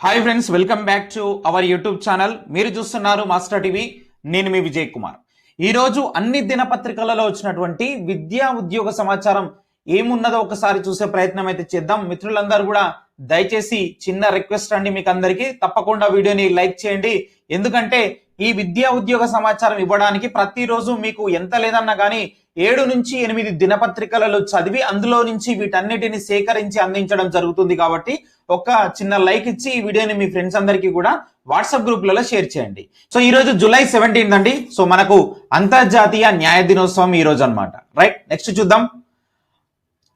Hi friends welcome back to our YouTube channel మీరు చూస్తున్నారు master TV నేను మీ విజయ్ కుమార్. ఈరోజు అన్ని దినపత్రికలలో వచ్చినటువంటి విద్యా ఉద్యోగ సమాచారం ఏమున్నదో ఒకసారి చూసే ప్రయత్నం అయితే చేద్దాం. మిత్రులందరూ కూడా దయచేసి చిన్న రిక్వెస్ట్ అండి మీకు అందరికీ. తప్పకుండా వీడియోని లైక్ చేయండి. ఎందుకంటే ఈ విద్యా ఉద్యోగ సమాచారం ఇవ్వడానికి ప్రతిరోజు మీకు ఎంత లేదన్నా కానీ ఏడు నుంచి ఎనిమిది దినపత్రికలలో చదివి అందులో నుంచి వీటన్నిటిని సేకరించి అందించడం జరుగుతుంది కాబట్టి ఒక చిన్న లైక్ ఇచ్చి ఈ వీడియోని మీ ఫ్రెండ్స్ అందరికీ కూడా వాట్సాప్ గ్రూప్లలో షేర్ చేయండి. సో ఈ రోజు జూలై సెవెంటీన్త్ అండి. సో మనకు అంతర్జాతీయ న్యాయ దినోత్సవం ఈ రోజు అనమాట రైట్ నెక్స్ట్ చూద్దాం.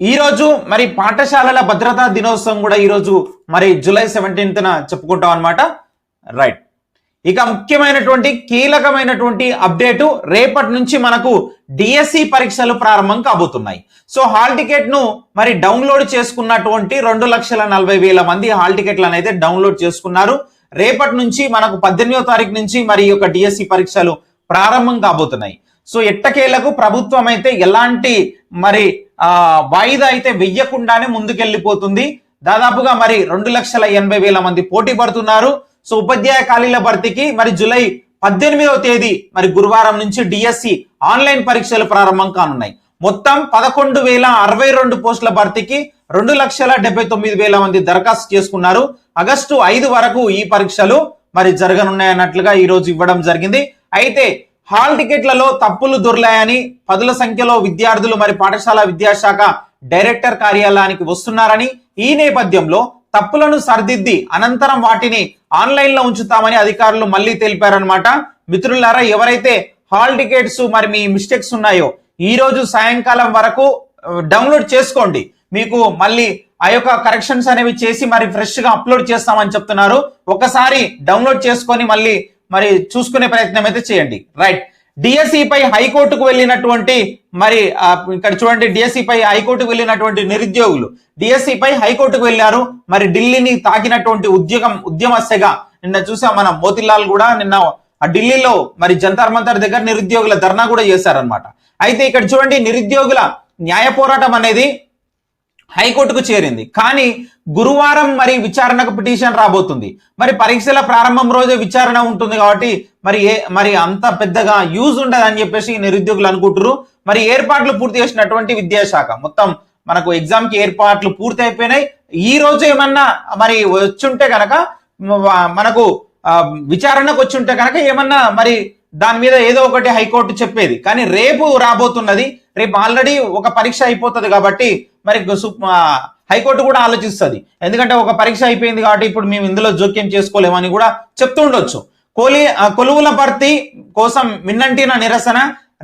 ఈ రోజు మరి పాఠశాలల భద్రతా దినోత్సవం కూడా ఈ రోజు మరి జూలై సెవెంటీన్త్న చెప్పుకుంటాం అనమాట రైట్. ఇక ముఖ్యమైనటువంటి కీలకమైనటువంటి అప్డేటు రేపటి నుంచి మనకు డిఎస్సి పరీక్షలు ప్రారంభం కాబోతున్నాయి. సో హాల్ టికెట్ను మరి డౌన్లోడ్ చేసుకున్నటువంటి రెండు లక్షల నలభై వేల మంది హాల్ టికెట్లను అయితే డౌన్లోడ్ చేసుకున్నారు. రేపటి నుంచి మనకు పద్దెనిమిదో తారీఖు నుంచి మరి ఈ యొక్క డిఎస్సి పరీక్షలు ప్రారంభం కాబోతున్నాయి. సో ఎట్టకేలకు ప్రభుత్వం అయితే ఎలాంటి మరి వాయిదా అయితే వెయ్యకుండానే ముందుకెళ్ళిపోతుంది. దాదాపుగా మరి రెండు లక్షల ఎనభై వేల మంది పోటీ పడుతున్నారు. సో ఉపాధ్యాయ ఖాళీల భర్తీకి మరి జూలై పద్దెనిమిదవ తేదీ మరి గురువారం నుంచి డిఎస్సి ఆన్లైన్ పరీక్షలు ప్రారంభం కానున్నాయి. మొత్తం పదకొండు వేల అరవై రెండు పోస్టుల భర్తీకి రెండు లక్షల డెబ్బై తొమ్మిది వేల మంది దరఖాస్తు చేసుకున్నారు. ఆగస్టు ఐదు వరకు ఈ పరీక్షలు మరి జరగనున్నాయన్నట్లుగా ఈ రోజు ఇవ్వడం జరిగింది. అయితే హాల్ టికెట్లలో తప్పులు దొర్లాయని పదుల సంఖ్యలో విద్యార్థులు మరి పాఠశాల విద్యాశాఖ డైరెక్టర్ కార్యాలయానికి వస్తున్నారని ఈ నేపథ్యంలో తప్పులను సరిదిద్ది అనంతరం వాటిని ఆన్లైన్లో ఉంచుతామని అధికారులు మళ్ళీ తెలిపారనమాట మిత్రులారా ఎవరైతే హాల్ టికెట్స్ మరి మీ మిస్టేక్స్ ఉన్నాయో ఈ రోజు సాయంకాలం వరకు డౌన్లోడ్ చేసుకోండి. మీకు మళ్ళీ ఆ యొక్క కరెక్షన్స్ అనేవి చేసి మరి ఫ్రెష్గా అప్లోడ్ చేస్తామని చెప్తున్నారు. ఒకసారి డౌన్లోడ్ చేసుకొని మళ్ళీ మరి చూసుకునే ప్రయత్నం అయితే చేయండి. రైట్. డిఎస్సి పై హైకోర్టుకు వెళ్ళినటువంటి మరి ఆ, ఇక్కడ చూడండి డిఎస్సి పై హైకోర్టుకు వెళ్ళినటువంటి నిరుద్యోగులు. డిఎస్సి పై హైకోర్టుకు వెళ్ళారు. మరి ఢిల్లీని తాకినటువంటి ఉద్యోగం ఉద్యమ సెగ. నిన్న చూసాం మనం మోతిలాల్ కూడా నిన్న ఆ ఢిల్లీలో మరి జంతర్ మంతర్ దగ్గర నిరుద్యోగుల ధర్నా కూడా చేశారనమాట అయితే ఇక్కడ చూడండి నిరుద్యోగుల న్యాయ పోరాటం అనేది హైకోర్టుకు చేరింది. కానీ గురువారం మరి విచారణకు పిటిషన్ రాబోతుంది. మరి పరీక్షల ప్రారంభం రోజే విచారణ ఉంటుంది కాబట్టి మరి ఏ మరి అంత పెద్దగా యూజ్ ఉండదని చెప్పేసి నిరుద్యోగులు అనుకుంటారు మరి ఏర్పాట్లు పూర్తి చేసినటువంటి విద్యాశాఖ. మొత్తం మనకు ఎగ్జామ్కి ఏర్పాట్లు పూర్తి అయిపోయినాయి ఈ రోజు ఏమన్నా మరి వచ్చుంటే కనుక మనకు విచారణకు వచ్చి ఉంటే కనుక ఏమన్నా మరి దాని మీద ఏదో ఒకటి హైకోర్టు చెప్పేది. కానీ రేపు రాబోతున్నది రేపు ఆల్రెడీ ఒక పరీక్ష అయిపోతుంది కాబట్టి మరి హైకోర్టు కూడా ఆలోచిస్తుంది. ఎందుకంటే ఒక పరీక్ష అయిపోయింది కాబట్టి ఇప్పుడు మేము ఇందులో జోక్యం చేసుకోలేమని కూడా చెప్తూ ఉండొచ్చు. కోలి కొలువుల భర్తీ కోసం మిన్నంటిన నిరసన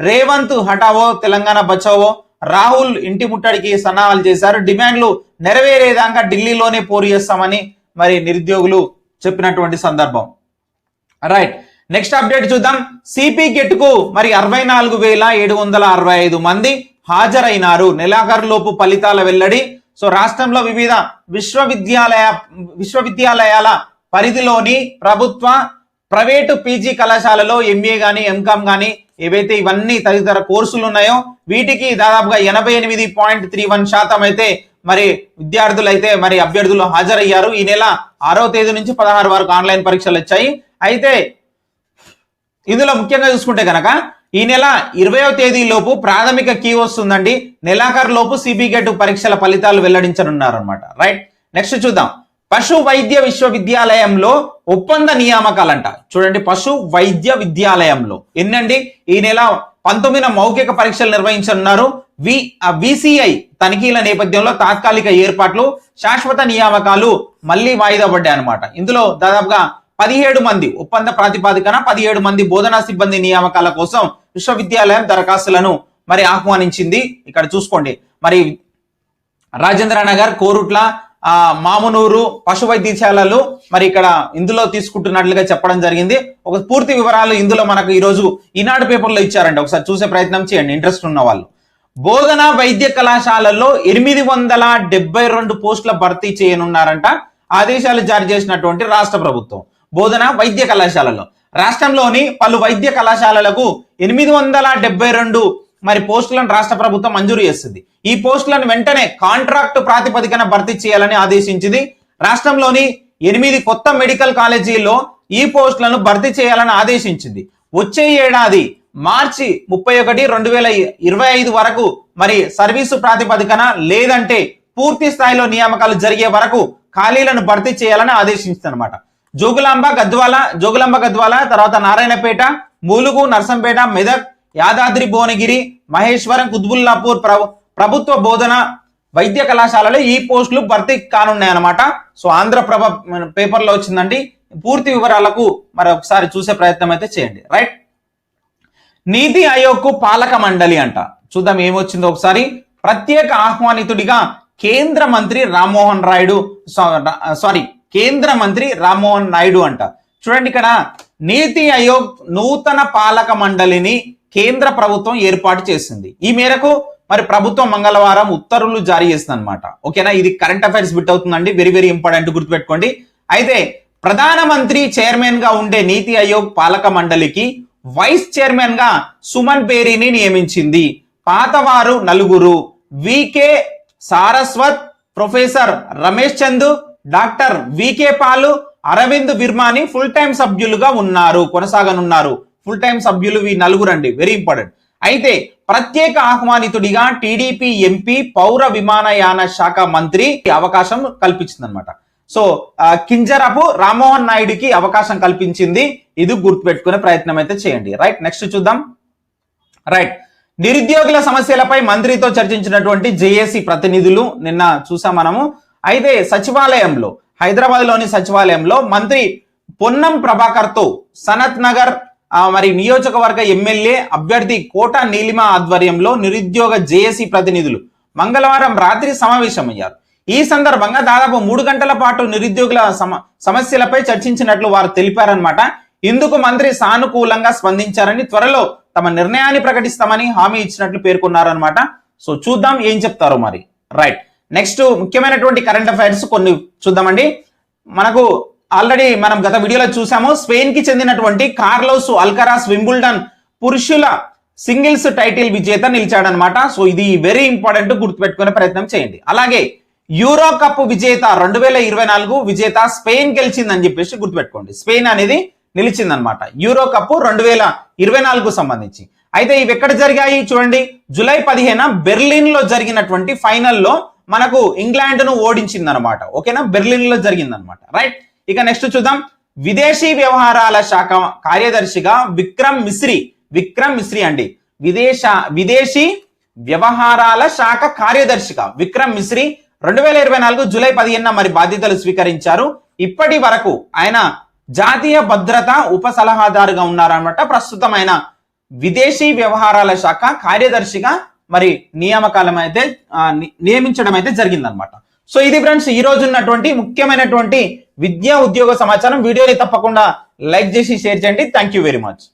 రేవంత్ హఠావో తెలంగాణ బచావో రాహుల్ ఇంటి ముట్టడికి సన్నాహాలు చేశారు. డిమాండ్లు నెరవేరేదాకా ఢిల్లీలోనే పోరు చేస్తామని మరి నిరుద్యోగులు చెప్పినటువంటి సందర్భం. రైట్. నెక్స్ట్ అప్డేట్ చూద్దాం. సిపి గెట్కు మరి అరవై నాలుగు వేల ఏడు వందల అరవై ఐదు మంది హాజరైనారు. నెలాఖరులోపు ఫలితాల వెల్లడి. సో రాష్ట్రంలో వివిధ విశ్వవిద్యాలయ విశ్వవిద్యాలయాల పరిధిలోని ప్రభుత్వ ప్రైవేటు పీజీ కళాశాలలో ఎంఏ కానీ ఎంకామ్ కానీ ఏవైతే ఇవన్నీ తదితర కోర్సులు ఉన్నాయో వీటికి దాదాపుగా ఎనభై ఎనిమిది పాయింట్ త్రీ వన్ శాతం అయితే మరి విద్యార్థులు అయితే మరి అభ్యర్థులు హాజరయ్యారు. ఈ నెల ఆరో తేదీ నుంచి పదహారు వరకు ఆన్లైన్ పరీక్షలు వచ్చాయి. అయితే ఇందులో ముఖ్యంగా చూసుకుంటే కనుక ఈ నెల ఇరవయో తేదీ లోపు ప్రాథమిక కీ వస్తుందండి. నెలాఖరు లోపు సిబి పరీక్షల ఫలితాలు వెల్లడించనున్నారు అనమాట రైట్? నెక్స్ట్ చూద్దాం. పశు వైద్య విశ్వవిద్యాలయంలో ఒప్పంద నియామకాలంట. చూడండి పశు వైద్య విద్యాలయంలో. ఎన్నండి? ఈ నెల పంతొమ్మిదిన మౌఖిక పరీక్షలు నిర్వహించనున్నారు. వి విసిఐ తనిఖీల నేపథ్యంలో తాత్కాలిక ఏర్పాట్లు శాశ్వత నియామకాలు మళ్ళీ వాయిదా పడ్డాయి అనమాట ఇందులో దాదాపుగా పదిహేడు మంది ఒప్పంద ప్రాతిపాదికన పదిహేడు మంది బోధనా సిబ్బంది నియామకాల కోసం విశ్వవిద్యాలయం దరఖాస్తులను మరి ఆహ్వానించింది. ఇక్కడ చూసుకోండి. మరి రాజేంద్ర నగర్ కోరుట్ల మామునూరు పశు వైద్యశాలలు మరి ఇక్కడ ఇందులో తీసుకుంటున్నట్లుగా చెప్పడం జరిగింది. ఒక పూర్తి వివరాలు ఇందులో మనకు ఈరోజు ఈనాడు పేపర్లో ఇచ్చారండి. ఒకసారి చూసే ప్రయత్నం చేయండి. ఇంట్రెస్ట్ ఉన్న వాళ్ళు. బోధన వైద్య కళాశాలల్లో ఎనిమిది వందల డెబ్బై రెండు పోస్టుల భర్తీ చేయనున్నారంట. ఆదేశాలు జారీ చేసినటువంటి రాష్ట్ర ప్రభుత్వం. బోధన వైద్య కళాశాలలో. రాష్ట్రంలోని పలు వైద్య కళాశాలలకు ఎనిమిది వందల డెబ్బై రెండు మరి పోస్టులను రాష్ట్ర ప్రభుత్వం మంజూరు చేస్తుంది. ఈ పోస్టులను వెంటనే కాంట్రాక్ట్ ప్రాతిపదికన భర్తీ చేయాలని ఆదేశించింది. రాష్ట్రంలోని ఎనిమిది కొత్త మెడికల్ కాలేజీల్లో ఈ పోస్టులను భర్తీ చేయాలని ఆదేశించింది. వచ్చే ఏడాది మార్చి ముప్పై ఒకటి రెండు వేల ఇరవై ఐదు వరకు మరి సర్వీసు ప్రాతిపదికన లేదంటే పూర్తి స్థాయిలో నియామకాలు జరిగే వరకు ఖాళీలను భర్తీ చేయాలని ఆదేశించింది అనమాట జోగులాంబ గద్వాల జోగులాంబ గద్వాల తర్వాత నారాయణపేట మూలుగు నర్సంపేట మెదక్ యాదాద్రి భువనగిరి మహేశ్వరం కుత్బుల్లాపూర్ ప్రభుత్వ బోధన వైద్య కళాశాలలో ఈ పోస్టులు భర్తీ కానున్నాయన్నమాట. సో ఆంధ్రప్రభ పేపర్లో వచ్చిందండి. పూర్తి వివరాలకు మరి ఒకసారి చూసే ప్రయత్నం అయితే చేయండి. రైట్? నీతి ఆయోగ్ పాలక మండలి అంట. చూద్దాం ఏమొచ్చిందో ఒకసారి. ప్రత్యేక ఆహ్వానితుడిగా కేంద్ర మంత్రి రామ్మోహన్ రాయుడు సారీ కేంద్ర మంత్రి రామ్మోహన్ నాయుడు అంట. చూడండి ఇక్కడ నీతి ఆయోగ్ నూతన పాలక మండలిని కేంద్ర ప్రభుత్వం ఏర్పాటు చేసింది. ఈ మేరకు మరి ప్రభుత్వం మంగళవారం ఉత్తర్వులు జారీ చేసింది అనమాట ఓకేనా? ఇది కరెంట్ అఫైర్స్ బిట్ అవుతుందండి. వెరీ వెరీ ఇంపార్టెంట్ గుర్తుపెట్టుకోండి. అయితే ప్రధానమంత్రి చైర్మన్గా ఉండే నీతి ఆయోగ్ పాలక మండలికి వైస్ చైర్మన్గా సుమన్ పేరిని నియమించింది. పాతవారు నలుగురు. VK Saraswat professor Ramesh Chandu doctor VK Paul Arvind Virmani full time సభ్యులుగా ఉన్నారు కొనసాగనున్నారు. ఫుల్ టైం సభ్యులు ఈ నలుగురు అండి వెరీ ఇంపార్టెంట్ అయితే ప్రత్యేక ఆహ్వానితుడిగా టీడీపీ ఎంపీ పౌర విమానయాన శాఖ మంత్రి అవకాశం కల్పించింది అనమాట సో కింజరపు రామ్మోహన్ నాయుడుకి అవకాశం కల్పించింది. ఇది గుర్తుపెట్టుకునే ప్రయత్నం అయితే చేయండి. రైట్ నెక్స్ట్ చూద్దాం. రైట్ నిరుద్యోగుల సమస్యలపై మంత్రితో చర్చించినటువంటి జేఏసీ ప్రతినిధులు నిన్న చూసాం మనము. అయితే సచివాలయంలో హైదరాబాద్లోని సచివాలయంలో మంత్రి పొన్నం ప్రభాకర్తో సనత్ నగర్ మరి నియోజకవర్గ ఎమ్మెల్యే అభ్యర్థి కోట నీలిమ ఆధ్వర్యంలో నిరుద్యోగ జేఏసీ ప్రతినిధులు మంగళవారం రాత్రి సమావేశమయ్యారు. ఈ సందర్భంగా దాదాపు మూడు గంటల పాటు నిరుద్యోగుల సమ సమస్యలపై చర్చించినట్లు వారు తెలిపారనమాట ఇందుకు మంత్రి సానుకూలంగా స్పందించారని త్వరలో తమ నిర్ణయాన్ని ప్రకటిస్తామని హామీ ఇచ్చినట్లు పేర్కొన్నారనమాట సో చూద్దాం ఏం చెప్తారో మరి. రైట్. నెక్స్ట్ ముఖ్యమైనటువంటి కరెంట్ అఫైర్స్ కొన్ని చూద్దామండి. మనకు ఆల్రెడీ మనం గత వీడియోలో చూసాము స్పెయిన్కి చెందినటువంటి కార్లోస్ అల్కరాస్ వింబుల్డన్ పురుషుల సింగిల్స్ టైటిల్ విజేత నిలిచాడనమాట. సో ఇది వెరీ ఇంపార్టెంట్ గుర్తుపెట్టుకునే ప్రయత్నం చేయండి. అలాగే యూరో కప్ విజేత రెండు వేల ఇరవై నాలుగు విజేత స్పెయిన్ గెలిచిందని చెప్పేసి గుర్తుపెట్టుకోండి. స్పెయిన్ అనేది నిలిచిందనమాట. యూరో కప్ రెండు వేల ఇరవై నాలుగు సంబంధించి. అయితే ఇవి ఎక్కడ జరిగాయి చూడండి. జూలై పదిహేన బెర్లిన్లో జరిగినటువంటి ఫైనల్లో మనకు ఇంగ్లాండ్ను ఓడించింది అనమాట ఓకేనా? బెర్లిన్లో జరిగిందనమాట రైట్? ఇక నెక్స్ట్ చూద్దాం. విదేశీ వ్యవహారాల శాఖ కార్యదర్శిగా విక్రమ్ మిశ్రీ విక్రమ్ మిశ్రీ అండి. విదేశ విదేశీ వ్యవహారాల శాఖ కార్యదర్శిగా విక్రమ్ మిశ్రీ రెండు వేల ఇరవై నాలుగు జూలై పదిహేను మరి బాధ్యతలు స్వీకరించారు. ఇప్పటి వరకు ఆయన జాతీయ భద్రత ఉప సలహాదారుగా ఉన్నారన్నమాట. ప్రస్తుతం ఆయన విదేశీ వ్యవహారాల శాఖ కార్యదర్శిగా మరి నియామకాలం అయితే నియమించడం అయితే జరిగిందనమాట సో ఇది ఫ్రెండ్స్ ఈ రోజు ఉన్నటువంటి ముఖ్యమైనటువంటి విద్యా ఉద్యోగ సమాచారం. వీడియోని తప్పకుండా లైక్ చేసి షేర్ చేయండి. Thank you very much